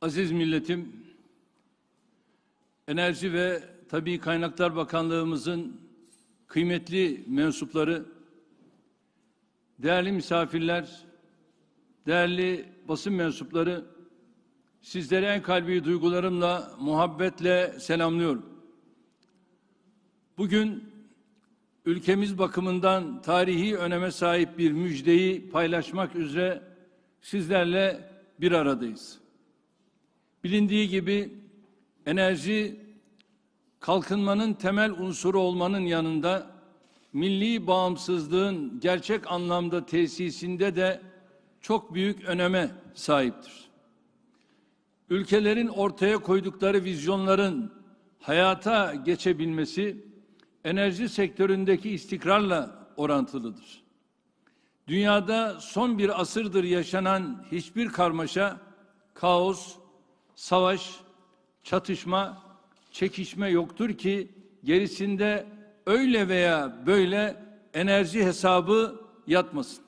Aziz milletim, Enerji ve Tabii Kaynaklar Bakanlığımızın kıymetli mensupları, değerli misafirler, değerli basın mensupları, sizlere en kalbi duygularımla, muhabbetle selamlıyorum. Bugün ülkemiz bakımından tarihi öneme sahip bir müjdeyi paylaşmak üzere sizlerle bir aradayız. Bilindiği gibi enerji kalkınmanın temel unsuru olmanın yanında milli bağımsızlığın gerçek anlamda tesisinde de çok büyük öneme sahiptir. Ülkelerin ortaya koydukları vizyonların hayata geçebilmesi enerji sektöründeki istikrarla orantılıdır. Dünyada son bir asırdır yaşanan hiçbir karmaşa, kaos, savaş, çatışma, çekişme yoktur ki gerisinde öyle veya böyle enerji hesabı yatmasın.